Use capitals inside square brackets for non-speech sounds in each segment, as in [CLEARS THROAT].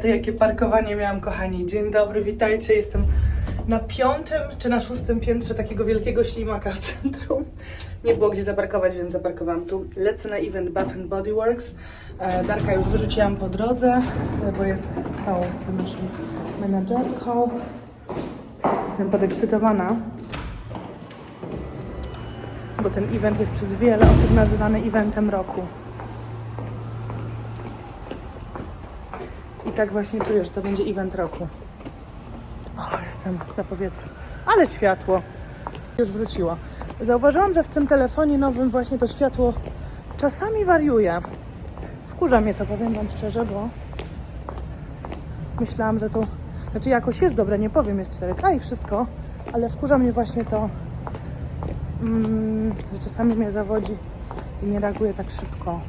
To jakie parkowanie miałam, kochani. Dzień dobry, witajcie. Jestem na piątym czy na szóstym piętrze takiego wielkiego ślimaka w centrum. Nie było gdzie zaparkować, więc zaparkowałam tu. Lecę na event Bath and Body Works. E, Darka już wyrzuciłam po drodze, e, bo jest stałą z naszą menadżerką. Jestem podekscytowana, bo ten event jest przez wiele osób nazywany eventem roku. I tak właśnie czuję, że to będzie event roku. O, jestem na powietrzu. Ale światło. Już wróciło. Zauważyłam, że w tym telefonie nowym właśnie to światło czasami wariuje. Wkurza mnie to, powiem Wam szczerze, bo myślałam, że to... Znaczy jakoś jest dobre, nie powiem, jest 4K i wszystko, ale wkurza mnie właśnie to, mm, że czasami mnie zawodzi i nie reaguje tak szybko.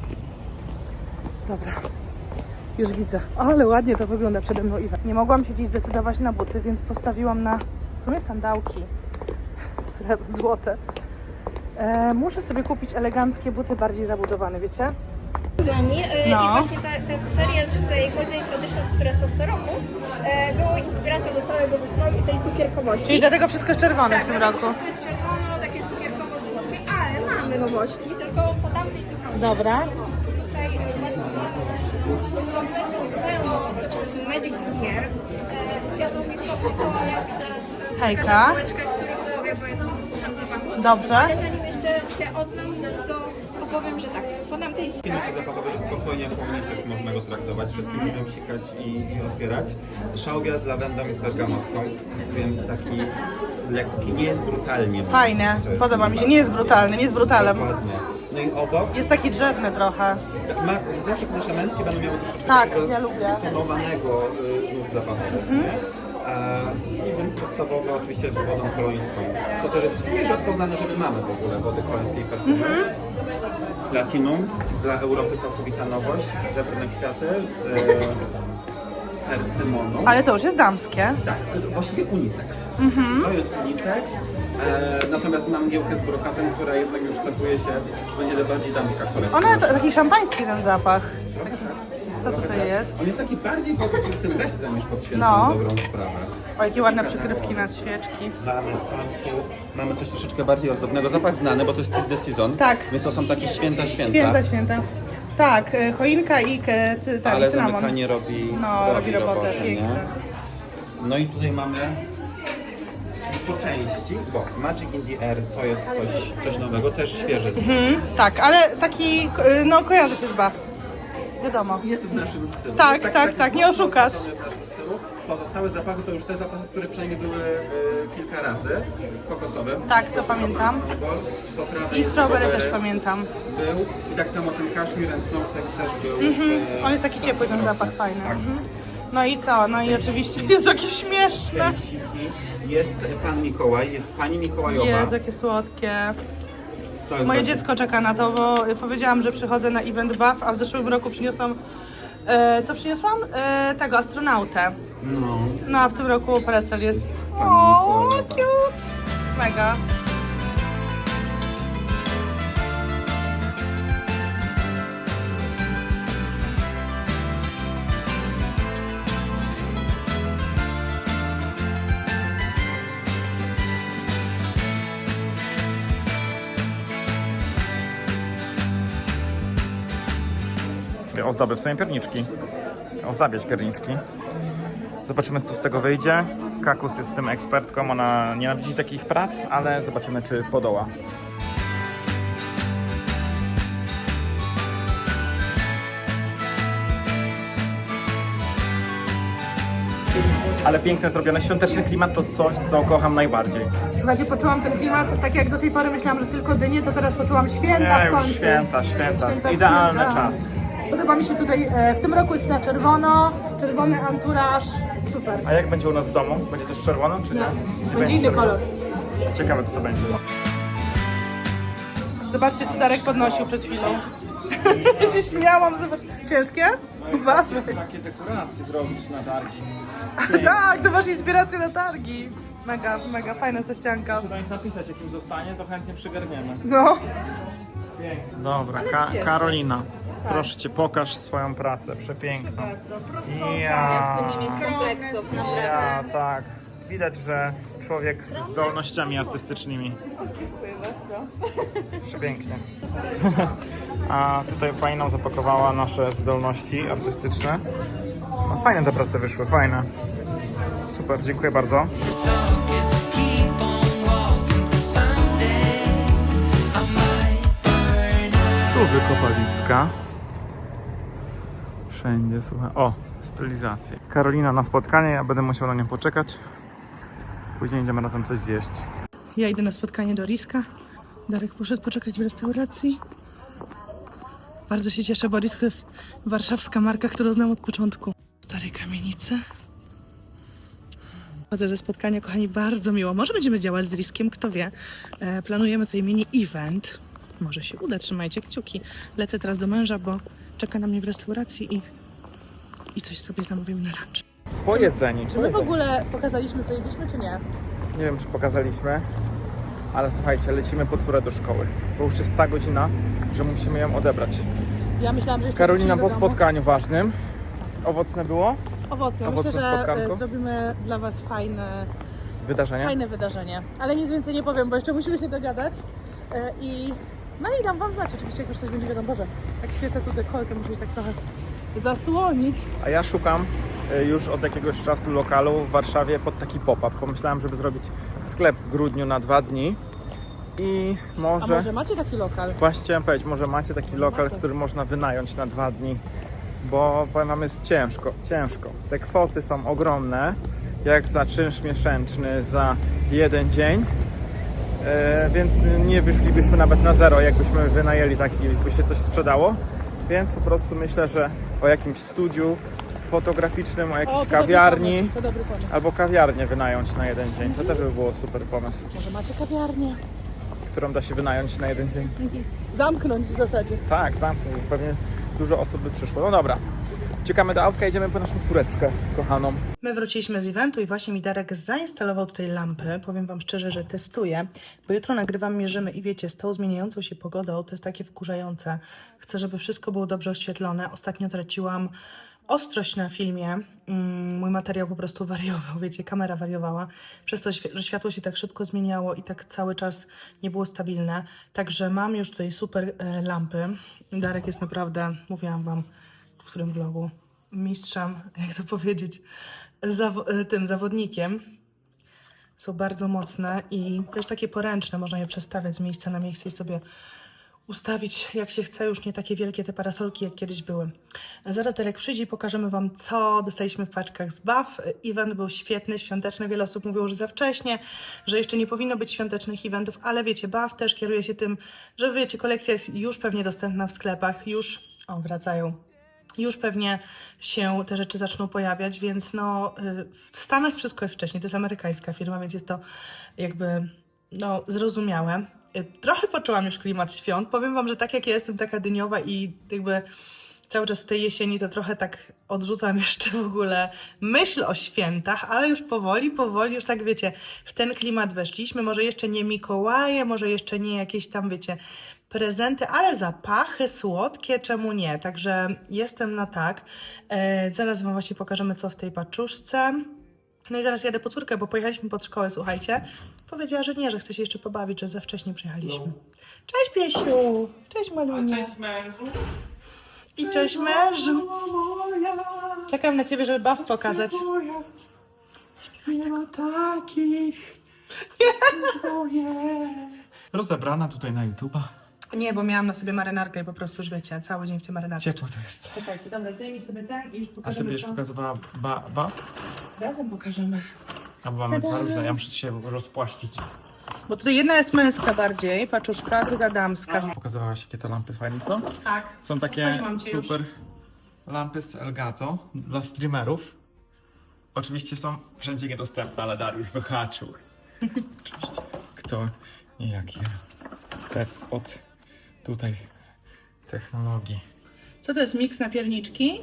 Dobra, już widzę. Ale ładnie to wygląda przede mną Iwa. Nie mogłam się dziś zdecydować na buty, więc postawiłam na w sumie sandałki [LAUGHS] złote. E, muszę sobie kupić eleganckie buty bardziej zabudowane, wiecie? E, No. I właśnie ta, ta seria z tej Holiday Traditions, które są co roku, e, było inspiracją do całego wystroju i tej cukierkowości. Czyli dlatego wszystko jest czerwone w tak, tym dlatego roku. wszystko jest czerwono, takie cukierkowo-słodkie, ale mamy nowości, tylko po tamtej stronie. Dobra. Mamy naszą kompletną, Magic Gear. E, ja to mi zaraz e, Hejka. przekażę bułeczkę, który opowie, bo jest strzem zapachu. Dobrze. Ale zanim jeszcze się oddam, to opowiem, że tak, po tamtej stronie Minuty zapachowe, że spokojnie jako unisex można go traktować, wszystkie możemy psikać i, i otwierać. Szałwia z lawendą i z bergamotką, więc taki lekki, nie jest brutalnie. Co jest podoba mi się. Nie jest brutalny, nie jest brutalem. Dokładnie. No i obok, Jest taki drzewny trochę. ma, zawsze nasze męskie będą miały troszeczkę Tak, takiego ja lubię. Mhm. stonowanego y, nut nie? A, I więc podstawowo oczywiście z wodą kolońską, co też jest rzadko znane, że my mamy w ogóle wody kolońskiej perfumy. Mhm. Platinum, dla Europy całkowita nowość, srebrne kwiaty z e, persymonu. Ale to już jest damskie. Tak, to właściwie unisex. To jest unisex, e, natomiast mam giełkę z brokatem, która jednak już cechuje się, że będzie bardziej damska kolekcja. Ona to taki szampański ten zapach. Co tutaj jest? On jest taki bardziej pod Sylwestrem niż pod świętem, No. dobrą sprawę. O, jakie ładne przykrywki na świeczki. Mamy mamy coś troszeczkę bardziej ozdobnego. Zapach znany, bo to jest Tis the Season. Tak. Więc to są takie święta, święta. Święta, święta. Tak, e, choinka i e, cy, tak, ale cynamon. zamykanie robi, No, robi robotę, nie? piękne. No i tutaj mamy po części, bo Magic in the Air to jest coś, coś nowego, też świeże. Mhm, tak, ale taki, e, no kojarzy się z baw. Wiadomo. Jest w naszym stylu. Tak, Jest tak, tak, nie mocno oszukasz. osadzony W naszym stylu. Pozostałe zapachy to już te zapachy, które przynajmniej były e, kilka razy. Kokosowe. Tak, to pamiętam. I strawberry też pamiętam. Był. I tak samo ten Kashmir and Snowflakes też był. e, On jest taki ciepły, ten zapach fajny. Tak. Mhm. No i co? No i oczywiście jest jakie śmieszne. Jest Pan Mikołaj, jest Pani Mikołajowa. Jezu, jakie słodkie. To jest Moje bardzo- dziecko czeka na to, bo powiedziałam, że przychodzę na event BAF, a w zeszłym roku przyniosłam... E, co przyniosłam? E, tego, astronautę. No. No a w tym roku Precel jest... Pani O, Mikołajowa. cute! Mega. Ozdabiać swoje pierniczki. Ozdabiać pierniczki. Zobaczymy, co z tego wyjdzie. Kakus jest z tym ekspertką, ona nienawidzi takich prac, ale zobaczymy, czy podoła. Ale piękne zrobione, świąteczny klimat to coś, co kocham najbardziej. Słuchajcie, poczułam ten klimat, tak jak do tej pory myślałam, że tylko dynie, to teraz poczułam święta Nie, w już końcu. święta, święta. Święta, Idealny święta. czas. Podoba mi się tutaj, e, w tym roku jest na czerwono, czerwony anturaż, super. A jak będzie u nas w domu? Będzie też czerwono, czy nie? Nie Będzie inny czerwono. kolor. Ciekawe, co to będzie. Zobaczcie, co Darek podnosił przed chwilą. [LAUGHS] się śmiałam, zobacz. Ciężkie? Uważaj. Takie dekoracje zrobić na targi. [LAUGHS] tak, to masz inspirację na targi. Mega, mega, fajna ta ścianka. Do nich napisać, jakim zostanie, to chętnie przygarniemy. No. Dobra, Ka- Karolina. Proszę cię, pokaż swoją pracę, przepiękną. Bardzo prosto. Ja, Jakby nie mieć kompleksów, naprawdę. ja, tak. Widać, że człowiek z zdolnościami artystycznymi. Dziękuję bardzo. Przepięknie. [LAUGHS] A tutaj pani nam zapakowała nasze zdolności artystyczne. No, fajne te prace wyszły, fajne. Super, dziękuję bardzo. Keep on walking to Sunday. I might burn out. Tu wykopaliska. Wszędzie, słuchaj. O, stylizacje. Karolina na spotkanie, ja będę musiał na nią poczekać. Później idziemy razem coś zjeść. Ja idę na spotkanie do Riska. Darek poszedł poczekać w restauracji. Bardzo się cieszę, bo Risk to jest warszawska marka, którą znam od początku. Starej kamienicy. Chodzę ze spotkania, kochani, bardzo miło. Może będziemy działać z Riskiem, kto wie. E, planujemy tutaj mini event. Może się uda, trzymajcie kciuki. Lecę teraz do męża, bo czeka na mnie w restauracji i, i coś sobie zamówimy na lunch. Po jedzeniu. Czy my w ogóle pokazaliśmy, co jedliśmy, czy nie? Nie wiem, czy pokazaliśmy, ale słuchajcie, lecimy po furę do szkoły. Bo już jest ta godzina, że musimy ją odebrać. Ja myślałam, że jeszcze Karolina wrócimy po do domu. spotkaniu ważnym. Owocne było Owocne. Owocne Myślę, że spotkanko? e, zrobimy dla Was fajne, wydarzenie. fajne wydarzenie. Ale nic więcej nie powiem, bo jeszcze musimy się dogadać. E, I no i dam Wam znać oczywiście, jak już coś będzie wiadomo. Boże, jak świecę tu dekoltę, muszę się tak trochę zasłonić. A ja szukam y, już od jakiegoś czasu lokalu w Warszawie pod taki pop-up. Pomyślałem, żeby zrobić sklep w grudniu na dwa dni. I A może... może macie taki lokal? Właśnie chciałem powiedzieć, może macie taki lokal, Macie. który można wynająć na dwa dni, bo powiem wam, jest ciężko, ciężko. Te kwoty są ogromne, jak za czynsz miesięczny za jeden dzień, e, więc nie wyszlibyśmy nawet na zero, jakbyśmy wynajęli taki, by się coś sprzedało. Więc po prostu myślę, że o jakimś studiu fotograficznym, o jakiejś dobry kawiarni, pomysł, To dobry pomysł. albo kawiarnię wynająć na jeden dzień. To też by było super pomysł, Może macie kawiarnię? którą da się wynająć na jeden dzień. [LAUGHS] Zamknąć w zasadzie. Tak, zamknął. Pewnie dużo osób by przyszło. No dobra. Czekamy do autka, idziemy po naszą czwóreczkę kochaną. My wróciliśmy z eventu i właśnie mi Darek zainstalował tutaj lampy. Powiem Wam szczerze, że testuję, bo jutro nagrywam, mierzymy i wiecie, z tą zmieniającą się pogodą to jest takie wkurzające. Chcę, żeby wszystko było dobrze oświetlone. Ostatnio traciłam ostrość na filmie. Mm, Mój materiał po prostu wariował, [LAUGHS] wiecie, kamera wariowała, przez to, że światło się tak szybko zmieniało i tak cały czas nie było stabilne. Także mam już tutaj super e, lampy. Darek jest naprawdę, mówiłam Wam, w którym vlogu, mistrzem, jak to powiedzieć, e, tym zawodnikiem. Są bardzo mocne i też takie poręczne, można je przestawiać z miejsca na miejsce i sobie ustawić jak się chce, już nie takie wielkie te parasolki jak kiedyś były. Zaraz Darek przyjdzie i pokażemy Wam, co dostaliśmy w paczkach z BAF. Event był świetny, świąteczny. Wiele osób mówiło, że za wcześnie, że jeszcze nie powinno być świątecznych eventów, ale wiecie, BAF też kieruje się tym, że wiecie, kolekcja jest już pewnie dostępna w sklepach, już, o, wracają, już pewnie się te rzeczy zaczną pojawiać, więc no y, w Stanach wszystko jest wcześniej, to jest amerykańska firma, więc jest to jakby no zrozumiałe. Y, Trochę poczułam już klimat świąt. Powiem wam, że tak jak ja jestem taka dyniowa i jakby cały czas w tej jesieni to trochę tak odrzucam [LAUGHS] jeszcze w ogóle myśl o świętach, ale już powoli, powoli, już tak wiecie, w ten klimat weszliśmy. Może jeszcze nie Mikołaje, może jeszcze nie jakieś tam, wiecie, prezenty, ale zapachy słodkie, czemu nie? Także jestem na tak. E, zaraz Wam właśnie pokażemy, co w tej paczuszce. No i zaraz jadę po córkę, bo pojechaliśmy pod szkołę, słuchajcie. Powiedziała, że nie, że chce się jeszcze pobawić, że za wcześnie przyjechaliśmy. Cześć Piesiu! Cześć Malunia! mężu. I cześć mężu! Czekam na Ciebie, żeby baw pokazać. Nie ma takich. [LAUGHS] Rozebrana tutaj na YouTube'a. Nie, bo miałam na sobie marynarkę i po prostu już wiecie, cały dzień w tej marynarce. Ciepło to jest. Czekajcie, dobra, zdejmij sobie ten i już A ty pokażemy będziesz co. pokazywała ba, baw? Razem pokażemy. Albo mamy dwa różne, ja muszę się rozpłaszczyć. Bo tutaj jedna jest męska bardziej, paczuszka, druga damska. Pokazywałaś, jakie te lampy fajne są? Tak. Są takie Zostawiłam cię super lampy z Elgato dla streamerów. Oczywiście są wszędzie niedostępne, ale Dariusz wyhaczył. [LAUGHS] Oczywiście. Kto nie jak ja. Spec od tutaj technologii. Co to jest miks na pierniczki?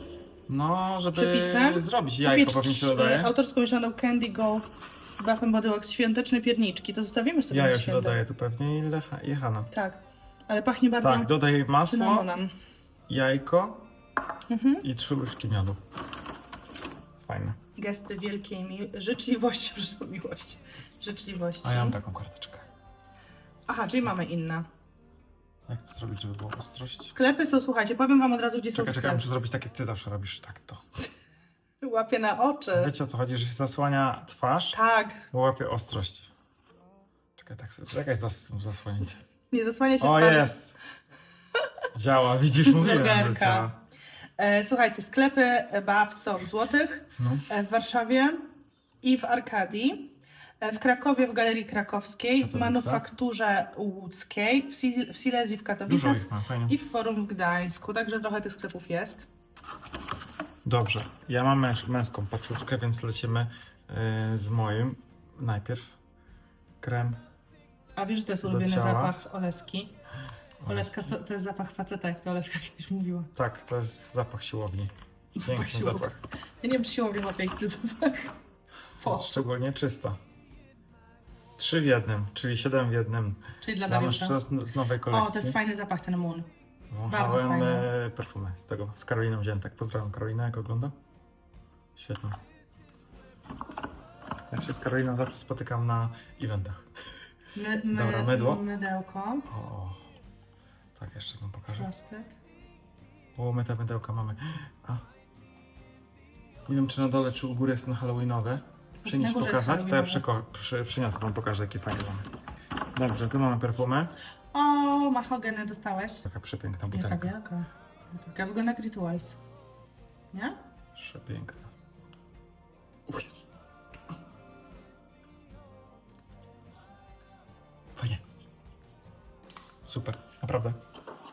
No, żeby przepisem? zrobić jajko, Kupię pewnie się dodaje. Autorską mieszaną Candy Bath and Body Works, świąteczne pierniczki. To zostawimy sobie Jajo na się święta. dodaje tu pewnie i lecha- jechana. Tak, ale pachnie bardzo Tak, dodaj masło cynamonem. jajko Mhm. i trzy łyżki miodu. Fajne. Gesty wielkiej mi- życzliwości, [LAUGHS] przepraszam, miłości. Życzliwości. A ja mam taką karteczkę. Aha, czyli mamy inne. Jak to zrobić, żeby było ostrość? Sklepy są, słuchajcie, powiem wam od razu, gdzie są Czekaj, czekaj, sklepy. muszę zrobić tak, jak ty zawsze robisz. Tak to. [LAUGHS] Łapie na oczy. Wiecie o co chodzi, że się zasłania twarz, Tak, bo łapie ostrość. Czekaj, tak sobie, czekaj, zas zasłonić. nie zasłania się O, twarzy. jest! Działa, widzisz, mówiłem, że działa. E, słuchajcie, sklepy e, Baw są w Złotych, No. e, w Warszawie i w Arkadii, w Krakowie w Galerii Krakowskiej, w. Manufakturze Łódzkiej, w, Sil- w Silesii w Dużo Katowicach ma, i w Forum w Gdańsku, także trochę tych sklepów jest. Dobrze, ja mam męż, męską paczuszkę, więc lecimy y, z moim. Najpierw krem. A wiesz, że to jest ulubiony zapach Oleski? Oleska to jest zapach faceta, jak to Oleska kiedyś mówiła. Tak, to jest zapach siłowni. Zapach Piękny siłowni. zapach. Ja nie wiem, czy siłownia ma piękny zapach. Po. Szczególnie czysto. Trzy w jednym, czyli siedem w jednym. Czyli dla Dariusza. mężczyzn z nowej kolekcji. O, to jest fajny zapach, ten Moon. bardzo Wąchałem fajny. e, perfumę z tego, z Karoliną Wziętek. Pozdrawiam Karolina, jak ogląda. Świetnie. Ja się z Karoliną zawsze spotykam na eventach. My, my, Dobra, mydło. Mydełko. O, tak, jeszcze wam pokażę. Frosted. O, my te mydełka mamy. A. Nie wiem, czy na dole, czy u góry jest na halloweenowe. Przynieś Na górze jest pokazać, to ja przyko- przy, przyniosę wam, pokażę, jakie fajne mamy. Dobrze, tu mamy perfumę. O, mahogany dostałeś. Taka przepiękna Jaka butelka. wielka. Jaka wygląda jak Rituals. Nie? Przepiękna. Jezu. Fajnie. Super, naprawdę.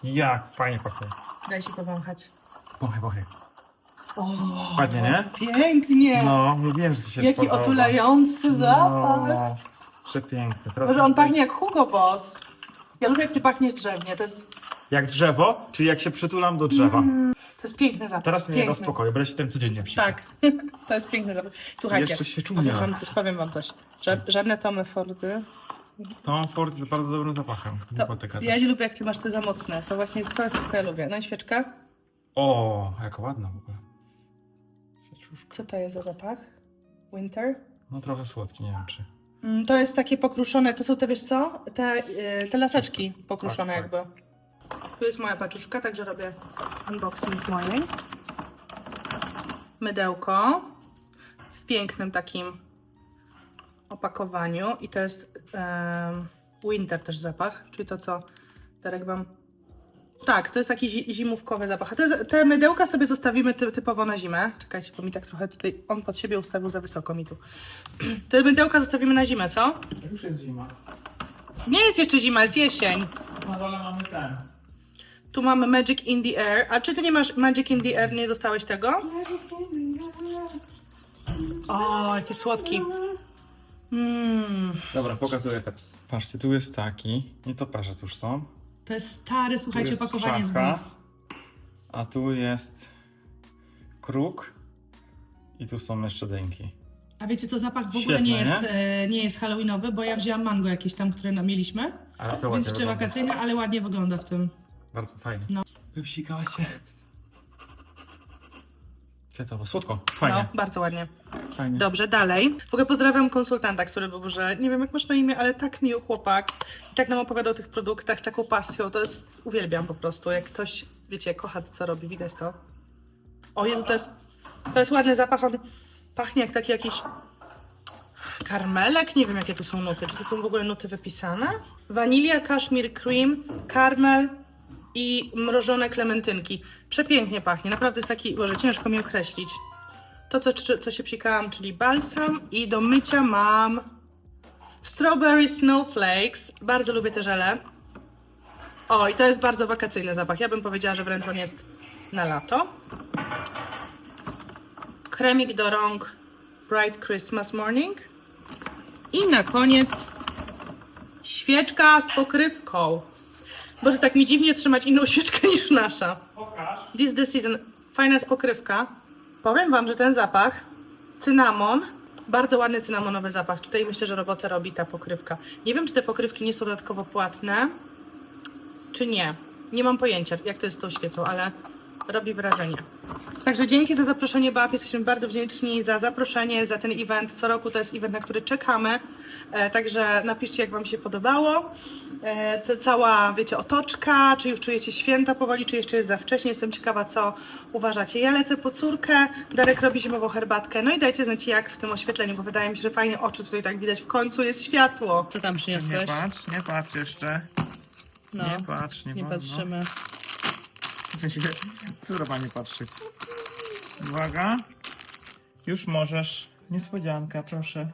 Jak fajnie pachnie. Daj się powąchać. Wąchaj, wąchaj. O, Ładnie, nie? pięknie. No, mówiłem, że ci się Jaki spodoba. otulający zapach. No, przepiękny. Teraz Może on pachnie jak Hugo Boss. Ja lubię, jak ty pachniesz drzewnie. To jest, Jak drzewo, czyli jak się przytulam do drzewa. to jest piękny zapach. Teraz mnie piękny. rozpokoję, będę się tym codziennie psikał. Tak, [LAUGHS] to jest piękny zapach. Słuchajcie, Jeszcze się powiem wam coś, powiem wam coś. Ża- żadne Tomy Fordy. Tom Ford jest bardzo dobrym zapachem. To, Hipoteka ja też. nie lubię, jak ty masz te za mocne. To właśnie jest to, jest to co ja lubię. No i świeczka? O, jaka ładna w ogóle. Co to jest za zapach? Winter? No trochę słodki, nie wiem czy. Mm, To jest takie pokruszone, to są te, wiesz co? Te, yy, te laseczki pokruszone Tak, tak. jakby. Tu jest moja paczuszka, także robię unboxing mojej. Mydełko w pięknym takim opakowaniu i to jest em, winter też zapach, czyli to co Darek wam... Tak, to jest taki zi- zimówkowy zapach. A te, te mydełka sobie zostawimy ty, typowo na zimę. Czekajcie, bo mi tak trochę tutaj... On pod siebie ustawił za wysoko mi tu. [CLEARS THROAT] Te mydełka zostawimy na zimę, co? Już jest zima. Nie jest jeszcze zima, jest jesień. Na dole mamy ten. Tu mamy Magic in the Air. A czy ty nie masz Magic in the Air, nie dostałeś tego? O, jaki słodki. Mmm. Dobra, pokazuję teraz. Patrzcie, tu jest taki. Nie to parze tu już są. To jest stare, słuchajcie, jest opakowanie z bif. A tu jest kruk. I tu są jeszcze dęki. A wiecie co, zapach w ogóle Świetne, nie jest, nie? e, nie jest halloweenowy, bo ja wzięłam mango jakieś tam, które na- mieliśmy. Ale to Więc ładnie jeszcze wygląda. wakacyjne, ale ładnie wygląda w tym. Bardzo fajnie. No. Wypsikałaś się. Kwiatowo, słodko. Fajnie, No, bardzo ładnie. fajnie. Dobrze, dalej. W ogóle pozdrawiam konsultanta, który był, że nie wiem jak masz na imię, ale tak miły chłopak. I tak nam opowiadał o tych produktach z taką pasją. To jest, uwielbiam po prostu. Jak ktoś, wiecie, kocha to, co robi, widać to. O Jezu, to jest, to jest ładny zapach. On pachnie jak taki jakiś karmelek. Nie wiem, jakie tu są nuty. Czy to są w ogóle nuty wypisane? Wanilia, kaszmir, cream, karmel i mrożone klementynki. Przepięknie pachnie. Naprawdę jest taki, może ciężko mi określić. To, co, co się psikałam, czyli balsam i do mycia mam Strawberry Snowflakes. Bardzo lubię te żele. O, i to jest bardzo wakacyjny zapach. Ja bym powiedziała, że wręcz on jest na lato. Kremik do rąk Bright Christmas Morning. I na koniec świeczka z pokrywką. Boże, tak mi dziwnie trzymać inną świeczkę niż nasza. Pokaż. This the season. Fajna jest pokrywka. Powiem wam, że ten zapach, cynamon, bardzo ładny cynamonowy zapach. Tutaj myślę, że robotę robi ta pokrywka. Nie wiem, czy te pokrywki nie są dodatkowo płatne, czy nie. Nie mam pojęcia, jak to jest z tą świecą, ale robi wrażenie. Także dzięki za zaproszenie BAF. Jesteśmy bardzo wdzięczni za zaproszenie, za ten event. Co roku to jest event, na który czekamy. E, także napiszcie, jak Wam się podobało. E, to cała, wiecie, otoczka, czy już czujecie święta powoli, czy jeszcze jest za wcześnie. Jestem ciekawa, co uważacie. Ja lecę po córkę, Darek robi zimową herbatkę. No i dajcie znać, jak w tym oświetleniu, bo wydaje mi się, że fajnie oczy tutaj tak widać. W końcu jest światło. Co tam Nie przyniosłeś? patrz, nie patrz jeszcze. No, nie patrz, nie, nie wolno. patrzymy. W sensie, córa ma nie patrzeć. Uwaga. Już możesz. Niespodzianka, proszę.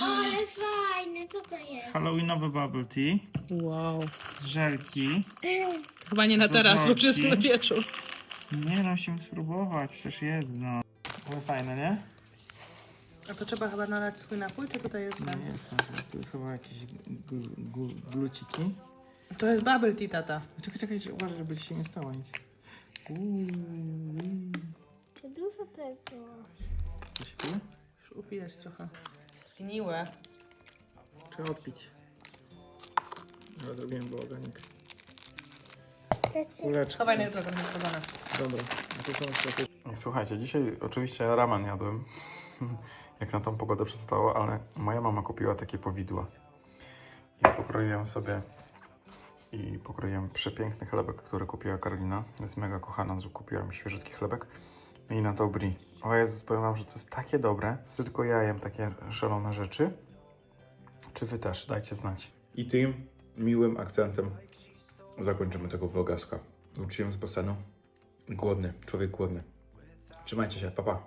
Ale fajne, co to jest? Halloweenowy bubble tea. Wow. z Żelki. Chyba nie na teraz, bo wszystko na wieczór. Nie, no musimy spróbować, przecież jedno. Ale fajne, nie? A to trzeba chyba nalać swój napój, czy tutaj jest ten? No jest, tu są jakieś glu, glu, gluciki. To jest bubble tea, tata. Czekaj, czekaj, uważaj, żeby ci się nie stało nic. Uuu, Czy dużo tego? co się pije? Już upijesz trochę. Zgniłe. Trzeba odpić. Ja zrobiłem. To jest Kuleczki. Schowaj na jutro, będę schowane. Dobra, a to są Słuchajcie, dzisiaj oczywiście ramen jadłem, [LAUGHS] jak na tą pogodę przystało, ale moja mama kupiła takie powidła. I pokroiłem sobie i pokroiłem przepiękny chlebek, który kupiła Karolina. Jest mega kochana, że kupiła mi świeżutki chlebek. I na to brie. O Jezus, powiem wam, że to jest takie dobre, że tylko ja jem takie szalone rzeczy. Czy wy też? Dajcie znać. I tym miłym akcentem zakończymy tego vlogaska. Wróciłem z basenu. Głodny, człowiek głodny. Trzymajcie się, papa. Pa.